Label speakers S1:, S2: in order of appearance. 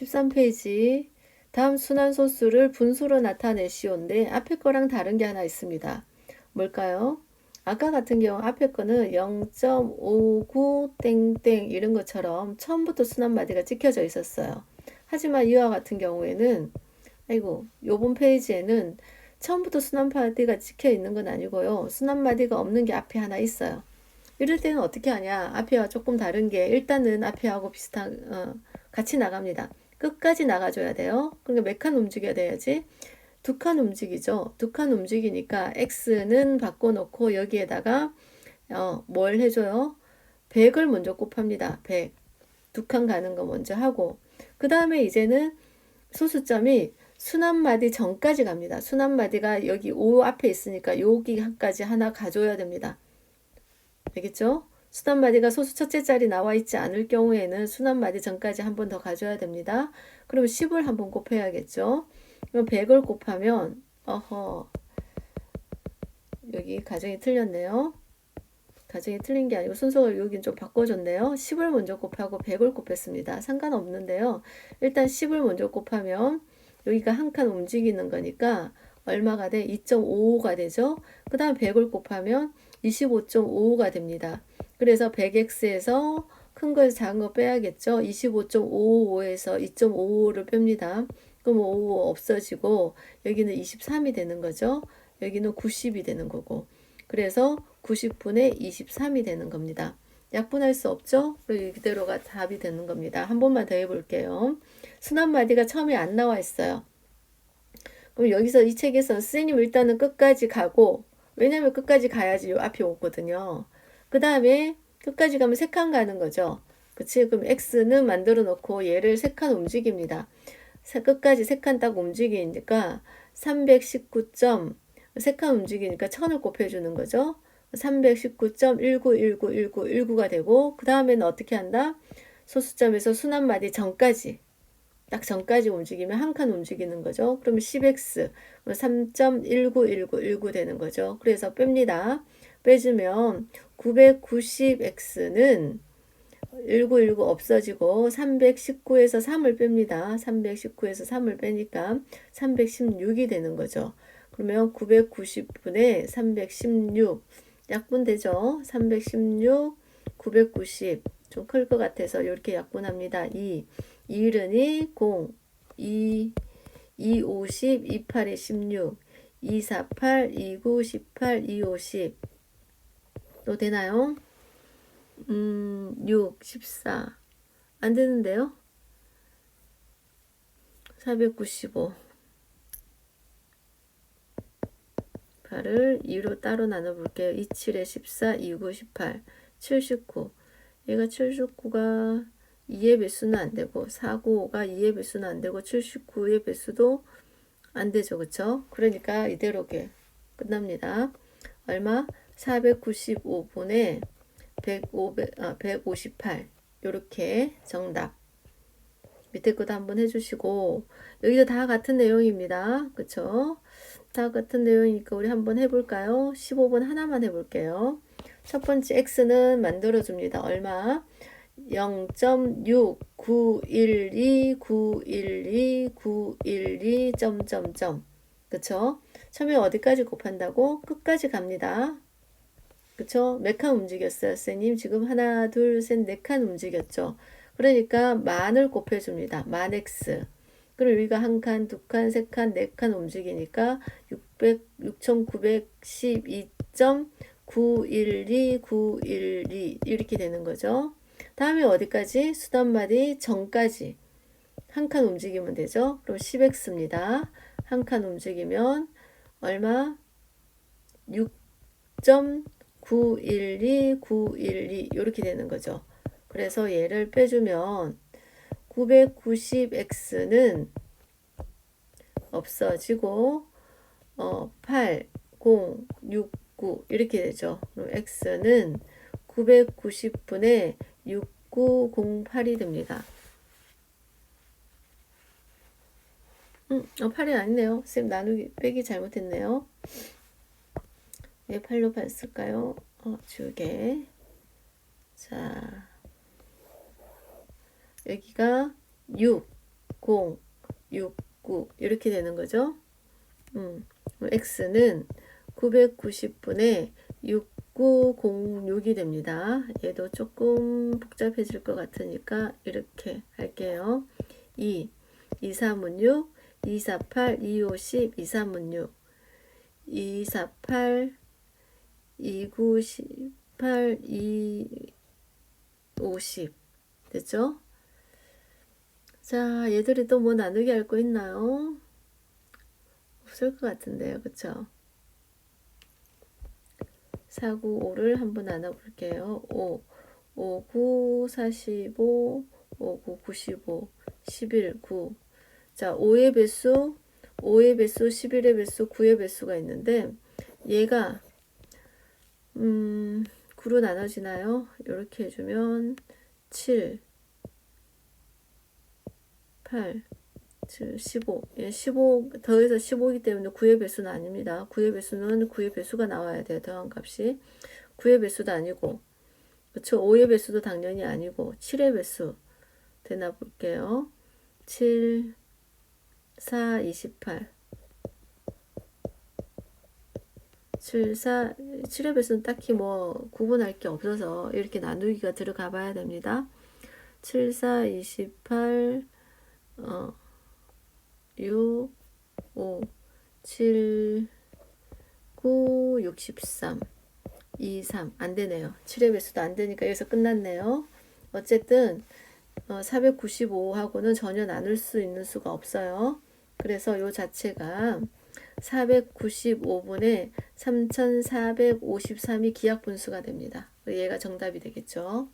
S1: 13페이지. 다음 순환 소수를 분수로 나타내시오인데 앞에 거랑 다른 게 하나 있습니다. 뭘까요? 아까 같은 경우 앞에 거는 0.59 땡땡 이런 것처럼 처음부터 순환 마디가 찍혀져 있었어요. 하지만 이와 같은 경우에는 아이고 요번 페이지에는 처음부터 순환 마디가 찍혀 있는 건 아니고요. 순환 마디가 없는 게 앞에 하나 있어요. 이럴 때는 어떻게 하냐? 앞에와 조금 다른 게 일단은 앞에하고 비슷한 어, 같이 나갑니다. 끝까지 나가줘야 돼요. 그러니까 몇 칸 움직여야 돼야지? 두 칸 움직이죠. 두 칸 움직이니까 x는 바꿔놓고 여기에다가 어, 뭘 해줘요? 100을 먼저 곱합니다. 100. 두 칸 가는 거 먼저 하고 그 다음에 이제는 소수점이 순환마디 전까지 갑니다. 순환마디가 여기 5 앞에 있으니까 여기까지 하나 가줘야 됩니다. 알겠죠? 순환마디가 소수 첫째 자리 나와 있지 않을 경우에는 순환마디 전까지 한 번 더 가져야 됩니다. 그럼 10을 한 번 곱해야겠죠? 그럼 100을 곱하면 어허 여기 가정이 틀렸네요. 가정이 틀린 게 아니고 순서를 여긴 좀 바꿔줬네요. 10을 먼저 곱하고 100을 곱했습니다. 상관없는데요. 일단 10을 먼저 곱하면 여기가 한 칸 움직이는 거니까 얼마가 돼? 2.55가 되죠. 그 다음 100을 곱하면 25.55가 됩니다. 그래서 100x에서 큰 거에서 작은 거 빼야겠죠. 25.55에서 2.55를 뺍니다. 그럼 55 없어지고 여기는 23이 되는 거죠. 여기는 90이 되는 거고. 그래서 90분의 23이 되는 겁니다. 약분할 수 없죠? 그리고 그대로가 답이 되는 겁니다. 한 번만 더 해볼게요. 순환마디가 처음에 안 나와 있어요. 그럼 여기서 이 책에서 선생님 일단은 끝까지 가고 왜냐면 끝까지 가야지 요 앞에 오거든요. 그 다음에 끝까지 가면 세 칸 가는 거죠. 그치? 그럼 X는 만들어 놓고 얘를 세 칸 움직입니다. 끝까지 세 칸 딱 움직이니까 319점 세칸 움직이니까 1000을 곱해주는 거죠. 319.19191919가 되고 그 다음에는 어떻게 한다? 소수점에서 순환마디 전까지 딱 전까지 움직이면 한 칸 움직이는 거죠. 그러면 10x 3.191919 되는 거죠. 그래서 뺍니다. 빼주면 990x는 1919 없어지고 319에서 3을 뺍니다. 319에서 3을 빼니까 316이 되는 거죠. 그러면 990분의 316 약분되죠. 316, 990 좀 클 것 같아서 이렇게 약분합니다. 2, 2른이 0, 2, 2, 50, 2, 8이 16, 2, 4, 8, 2, 9, 18, 2, 50. 또 되나요? 음, 6, 14. 안 되는데요? 495. 8을 2로 따로 나눠볼게요. 2, 7에 14, 2, 9, 18, 79. 얘가 79가 2의 배수는 안 되고 49가 2의 배수는 안 되고 79의 배수도 안 되죠. 그쵸? 그러니까 이대로게 끝납니다. 얼마? 495분의 105, 아, 158 요렇게 정답 밑에 것도 한번 해주시고 여기도 다 같은 내용입니다. 그쵸? 다 같은 내용이니까 우리 한번 해볼까요? 15분 하나만 해볼게요. 첫 번째 x는 만들어줍니다. 얼마? 0.6912912912912 점점점 그쵸? 처음에 어디까지 곱한다고? 끝까지 갑니다. 그쵸? 몇칸 움직였어요, 선생님? 지금 하나, 둘, 셋, 네칸 움직였죠? 그러니까 만을 곱해줍니다. 만 x. 그럼 여기가 한 칸, 두 칸, 세 칸, 네 칸 움직이니까 600, 6912.912, 이렇게 되는 거죠. 다음에 어디까지? 수단마디 전까지 한 칸 움직이면 되죠. 그럼 10x입니다. 한 칸 움직이면 얼마? 6.912912 이렇게 되는 거죠. 그래서 얘를 빼주면 990x는 없어지고 어, 8, 0, 6, 9 이렇게 되죠. 그럼 x는 990분의 6908이 됩니다. 음, 어, 8이 아니네요. 쌤 나누기 빼기 잘못했네요. 왜 8로 봤을까요? 어, 주게. 자, 여기가 6, 0, 6, 9 이렇게 되는 거죠. 음, x는 990분의 6906이 됩니다. 얘도 조금 복잡해질 것 같으니까 이렇게 할게요. 2, 2, 3은 6, 2, 4, 8, 2, 5, 10, 2, 3은 6, 2, 4, 8, 2, 9, 18, 2, 50 됐죠? 자, 얘들이 또 뭐 나누기 할 거 있나요? 없을 것 같은데요, 그쵸? 4, 9, 5를 한번 나눠볼게요. 5, 5, 9, 45, 5, 9, 95, 11, 9. 자, 5의 배수, 5의 배수, 11의 배수, 9의 배수가 있는데, 얘가, 음, 9로 나눠지나요? 이렇게 해주면, 7, 8, 7, 15. 예, 15, 더해서 15이기 때문에 9의 배수는 아닙니다. 9의 배수는 9의 배수가 나와야 돼요. 더한 값이. 9의 배수도 아니고. 그쵸? 5의 배수도 당연히 아니고. 7의 배수. 되나 볼게요. 7, 4, 28. 7, 4, 7의 배수는 딱히 뭐 구분할 게 없어서 이렇게 나누기가 들어가 봐야 됩니다. 7, 4, 28, 어, 6, 5, 7, 9, 63, 2, 3. 안 되네요. 7의 배수도 안 되니까 여기서 끝났네요. 어쨌든, 어, 495하고는 전혀 나눌 수 있는 수가 없어요. 그래서 요 자체가 495분의 3453이 기하분수가 됩니다. 얘가 정답이 되겠죠.